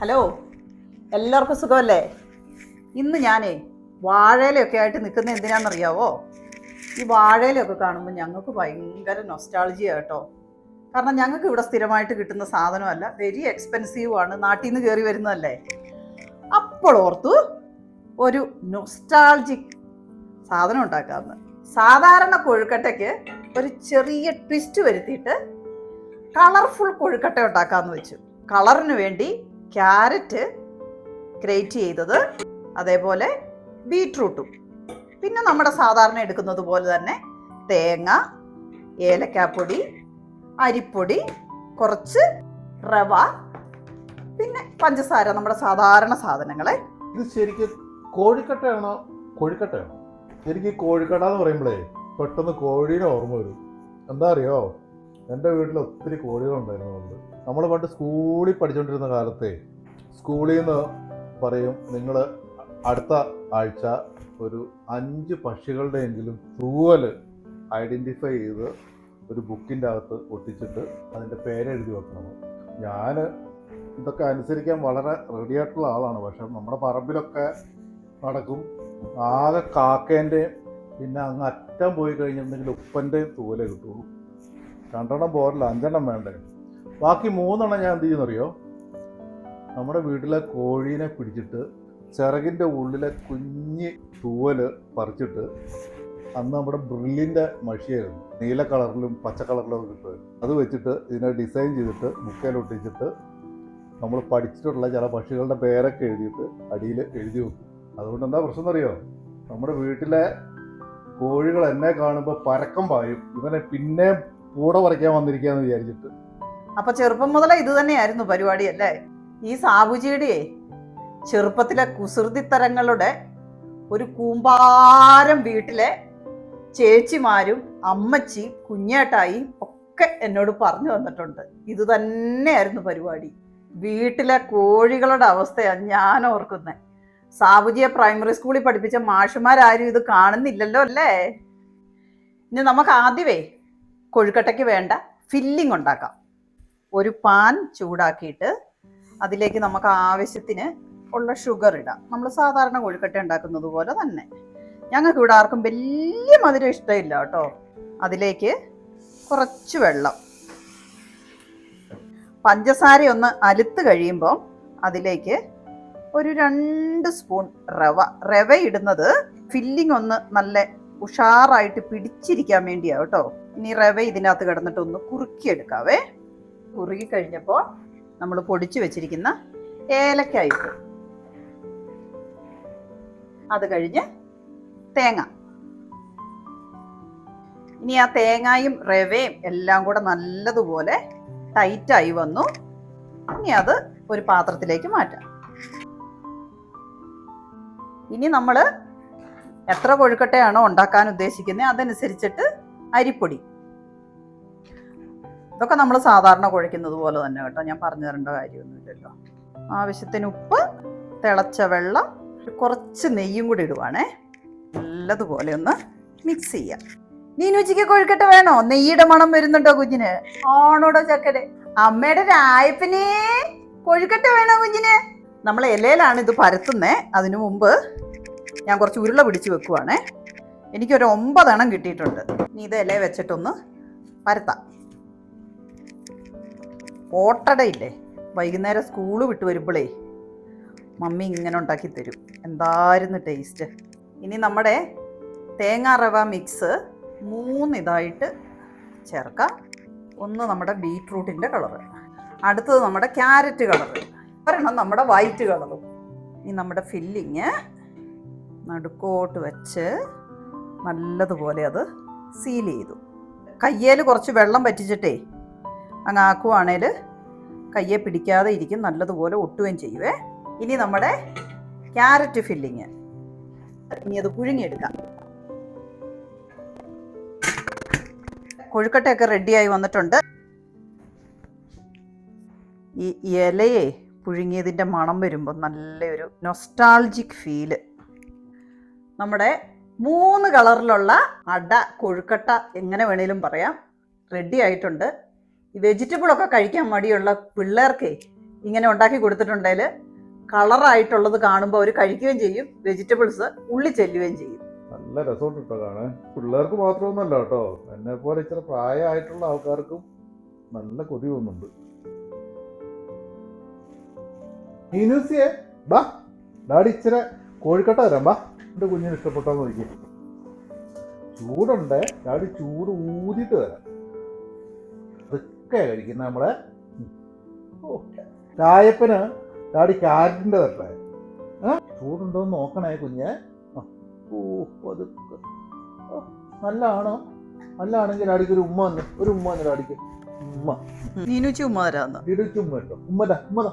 Hello എല്ലാവർക്കും സുഖമല്ലേ? ഇന്ന് ഞാനേ വാഴയിലൊക്കെ ആയിട്ട് നിൽക്കുന്ന എന്തിനാണെന്നറിയാവോ? ഈ വാഴയിലൊക്കെ കാണുമ്പോൾ ഞങ്ങൾക്ക് ഭയങ്കര നൊസ്റ്റാളജിയാണ് കേട്ടോ. കാരണം ഞങ്ങൾക്ക് ഇവിടെ സ്ഥിരമായിട്ട് കിട്ടുന്ന സാധനമല്ല വെരി എക്സ്പെൻസീവ് ആണ് നാട്ടിൽ നിന്ന് കയറി വരുന്നതല്ലേ? അപ്പോൾ ഓർത്തു ഒരു നൊസ്റ്റാൾജിക് സാധനം ഉണ്ടാക്കാമെന്ന്. സാധാരണ കൊഴുക്കട്ടയ്ക്ക് ഒരു ചെറിയ ട്വിസ്റ്റ് വരുത്തിയിട്ട് കളർഫുൾ കൊഴുക്കട്ട ഉണ്ടാക്കാമെന്ന് വെച്ചു. കളറിന് വേണ്ടി ക്യാരറ്റ് ഗ്രേറ്റ് ചെയ്തത് അതേപോലെ ബീട്രൂട്ടും. പിന്നെ നമ്മുടെ സാധാരണ എടുക്കുന്നത് പോലെ തന്നെ തേങ്ങ ഏലക്കാപ്പൊടി അരിപ്പൊടി കുറച്ച് റവ പിന്നെ പഞ്ചസാര നമ്മുടെ സാധാരണ സാധനങ്ങളെ. ഇത് ശരിക്കും കോഴിക്കട്ടയാണോ? കോഴിക്കട്ടയാണോ? ഈ കോഴിക്കട്ട എന്ന് പറയുമ്പോഴേ പെട്ടെന്ന് കോഴീനെ ഓർമ്മ വരും. എന്താ അറിയോ? എന്റെ വീട്ടിൽ ഒത്തിരി കോഴികളുണ്ടായിരുന്നുണ്ട് നമ്മൾ പണ്ട് സ്കൂളിൽ പഠിച്ചുകൊണ്ടിരുന്ന കാലത്തെ സ്കൂളിൽ നിന്ന് പറയും നിങ്ങൾ അടുത്ത ആഴ്ച ഒരു അഞ്ച് പക്ഷികളുടെ എങ്കിലും തൂവൽ ഐഡന്റിഫൈ ചെയ്ത് ഒരു ബുക്കിന്റെ അകത്ത് ഒട്ടിച്ചിട്ട് അതിന്റെ പേരെഴുതി വെക്കണം. ഞാൻ ഇതൊക്കെ അനുസരിക്കാൻ വളരെ റെഡി ആയിട്ടുള്ള ആളാണ്. പക്ഷേ നമ്മുടെ പറമ്പിലൊക്കെ നടക്കും. ആകെ കാക്കേന്റെയും പിന്നെ അങ്ങ് അറ്റം പോയി കഴിഞ്ഞിട്ടുണ്ടെങ്കിൽ ഉപ്പന്റെയും തൂവലേ കിട്ടുള്ളൂ. രണ്ടെണ്ണം പോരല്ല അഞ്ചെണ്ണം വേണ്ടേ? ബാക്കി മൂന്നെണ്ണം ഞാൻ എന്ത് ചെയ്യുന്നറിയോ? നമ്മുടെ വീട്ടിലെ കോഴീനെ പിടിച്ചിട്ട് ചിറകിന്റെ ഉള്ളിലെ കുഞ്ഞ് തൂവൽ പറിച്ചിട്ട് അന്ന് നമ്മുടെ ബ്രില്ലിന്റെ മഷിയായിരുന്നു. നീല കളറിലും പച്ച കളറിലും ഒക്കെ കിട്ടുമായിരുന്നു അത് വെച്ചിട്ട് ഇതിനെ ഡിസൈൻ ചെയ്തിട്ട് മുക്കയിലൊട്ടിച്ചിട്ട് നമ്മൾ പഠിച്ചിട്ടുള്ള ചില പക്ഷികളുടെ പേരൊക്കെ എഴുതിയിട്ട് അടിയിൽ എഴുതി വെക്കും. അതുകൊണ്ട് എന്താ പ്രശ്നം അറിയോ നമ്മുടെ വീട്ടിലെ കോഴികൾ എന്നെ കാണുമ്പോൾ പരക്കം പായും. ഇവനെ പിന്നെ കൂടെ പറിക്കാൻ വന്നിരിക്കാന്ന് വിചാരിച്ചിട്ട്. അപ്പൊ ചെറുപ്പം മുതലേ ഇത് തന്നെയായിരുന്നു പരിപാടി അല്ലേ? ഈ സാബുജിയുടെ ചെറുപ്പത്തിലെ കുസൃതിത്തരങ്ങളുടെ ഒരു കൂമ്പാരം വീട്ടിലെ ചേച്ചിമാരും അമ്മച്ചി കുഞ്ഞേട്ടായി ഒക്കെ എന്നോട് പറഞ്ഞു തന്നിട്ടുണ്ട്. ഇത് തന്നെയായിരുന്നു പരിപാടി. വീട്ടിലെ കോഴികളുടെ അവസ്ഥയാണ് ഞാൻ ഓർക്കുന്നത് സാബുജിയെ പ്രൈമറി സ്കൂളിൽ പഠിപ്പിച്ച മാഷുമാരാരും ഇത് കാണുന്നില്ലല്ലോ അല്ലേ? ഇനി നമുക്ക് ആദ്യമേ കൊഴുക്കട്ടയ്ക്ക് വേണ്ട ഫില്ലിംഗ് ഉണ്ടാക്കാം. ഒരു പാൻ ചൂടാക്കിയിട്ട് അതിലേക്ക് നമുക്ക് ആവശ്യത്തിന് ഉള്ള ഷുഗർ ഇടാം. നമ്മൾ സാധാരണ കൊഴുക്കട്ട ഉണ്ടാക്കുന്നത് പോലെ തന്നെ. ഞങ്ങൾക്ക് ഇവിടെ ആർക്കും വലിയ മധുരം ഇഷ്ടമില്ല കേട്ടോ. അതിലേക്ക് കുറച്ച് വെള്ളം. പഞ്ചസാര ഒന്ന് അലുത്ത് കഴിയുമ്പോൾ അതിലേക്ക് ഒരു രണ്ട് സ്പൂൺ റവ. റവ ഇടുന്നത് ഫില്ലിംഗ് ഒന്ന് നല്ല ഉഷാറായിട്ട് പിടിച്ചിരിക്കാൻ വേണ്ടിയാണ് കേട്ടോ. ഇനി റവ ഇതിനകത്ത് കിടന്നിട്ട് ഒന്ന് കുറുക്കിയെടുക്കാവേ. കുറുകി കഴിഞ്ഞപ്പോൾ നമ്മൾ പൊടിച്ചു വെച്ചിരിക്കുന്ന ഏലക്കായ അത് കഴിഞ്ഞ് തേങ്ങ. ഇനി ആ തേങ്ങയും റവയും എല്ലാം കൂടെ നല്ലതുപോലെ ടൈറ്റായി വന്നു. ഇനി അത് ഒരു പാത്രത്തിലേക്ക് മാറ്റാം. ഇനി നമ്മൾ എത്ര കൊഴുക്കട്ടയാണോ ഉണ്ടാക്കാൻ ഉദ്ദേശിക്കുന്നത് അതനുസരിച്ചിട്ട് അരിപ്പൊടി. ഇതൊക്കെ നമ്മൾ സാധാരണ കുഴയ്ക്കുന്നത് പോലെ തന്നെ കേട്ടോ. ഞാൻ പറഞ്ഞു തരേണ്ട കാര്യമൊന്നുമില്ലല്ലോ. ആവശ്യത്തിന് ഉപ്പ് തിളച്ച വെള്ളം കുറച്ച് നെയ്യും കൂടി ഇടുവാണേ. നല്ലതുപോലെ ഒന്ന് മിക്സ് ചെയ്യാം. നീനുച്ചിക്ക് കൊഴുക്കട്ട വേണോ? നെയ്യുടെ മണം വരുന്നുണ്ടോ കുഞ്ഞിന്? ആണോടോ ചക്കരെ? അമ്മയുടെ രായപ്പനെ കൊഴുക്കട്ട വേണോ കുഞ്ഞിന്? നമ്മൾ ഇലയിലാണ് ഇത് പരത്തുന്നേ. അതിനു മുമ്പ് ഞാൻ കുറച്ച് ഉരുള പിടിച്ച് വെക്കുവാണേ. എനിക്കൊരു ഒമ്പതെണ്ണം കിട്ടിയിട്ടുണ്ട്. ഇനി ഇത് ഇല വെച്ചിട്ടൊന്ന് പരത്താം. ഓട്ടടയില്ലേ? വൈകുന്നേരം സ്കൂൾ വിട്ട് വരുമ്പോഴേ മമ്മി ഇങ്ങനെ ഉണ്ടാക്കി തരും. എന്തായിരുന്നു ടേസ്റ്റ് ഇനി നമ്മുടെ തേങ്ങാ റവ മിക്സ് മൂന്നിതായിട്ട് ചേർക്കാം. ഒന്ന് നമ്മുടെ ബീട്രൂട്ടിന്റെ കളറ് അടുത്തത് നമ്മുടെ ക്യാരറ്റ് കളർ ഒരെണ്ണം നമ്മുടെ വൈറ്റ് കളറും ഇനി നമ്മുടെ ഫില്ലിങ് നടുക്കോട്ട് വെച്ച് നല്ലതുപോലെ അത് സീൽ ചെയ്തു. കയ്യേൽ കുറച്ച് വെള്ളം പറ്റിച്ചിട്ടേ അങ്ങ് ആക്കുവാണേൽ കയ്യെ പിടിക്കാതെ ഇരിക്കും നല്ലതുപോലെ ഒട്ടുകയും ചെയ്യുവേ. ഇനി നമ്മുടെ ക്യാരറ്റ് ഫില്ലിങ്. ഇനി അത് പുഴുങ്ങിയെടുക്കാം. കൊഴുക്കട്ടയൊക്കെ റെഡിയായി വന്നിട്ടുണ്ട്. ഈ ഇലയെ പുഴുങ്ങിയതിന്റെ മണം വരുമ്പോൾ നല്ലൊരു നൊസ്റ്റാൾജിക് ഫീൽ നമ്മുടെ മൂന്ന് കളറിലുള്ള അട കൊഴുക്കട്ട എങ്ങനെ വേണേലും പറയാം. റെഡി ആയിട്ടുണ്ട്. ഈ വെജിറ്റബിളൊക്കെ കഴിക്കാൻ മടിയുള്ള പിള്ളേർക്ക് ഇങ്ങനെ ഉണ്ടാക്കി കൊടുത്തിട്ടുണ്ടെങ്കിൽ കളറായിട്ടുള്ളത് കാണുമ്പോൾ അവർ കഴിക്കുകയും ചെയ്യും. വെജിറ്റബിൾസ് ഉള്ളി ചെല്ലുകയും ചെയ്യും. നല്ല രസമുണ്ട് കേട്ടോ പിള്ളേർക്ക് മാത്രമൊന്നുമല്ല കേട്ടോ എന്നെ പോലെ ഇച്ചിരി പ്രായമായിട്ടുള്ള ആൾക്കാർക്കും നല്ല കൊതി തോന്നുന്നുണ്ട്. ബാ. ഡാഡി ഇച്ചിരി കോഴിക്കട്ട തരാം ബാ. എന്റെ കുഞ്ഞിന് ഇഷ്ടപ്പെട്ടാന്ന് നോക്കി ചൂടുണ്ട്. ഡാഡി ചൂട് ഊതിയിട്ട് വരാം അതൊക്കെ കഴിക്കുന്ന നമ്മളെ ചായപ്പന് ഡാഡി ക്യാരറ്റിന്റെ തട്ടെ. ചൂടുണ്ടോ എന്ന് നോക്കണേ കുഞ്ഞെ. ഓ അത് നല്ലതാണോ? നല്ലതാണെങ്കിൽ ഡാഡിക്ക് ഒരു ഉമ്മ വന്ന് ഒരു ഉമ്മ വന്ന് ഡാഡിക്ക് ഉമ്മ. നീനുച്ചി ഉമ്മ തരാന്ന് ഉമ്മ കേട്ടോ ഉമ്മ ദാ, ഉമ്മ ദാ.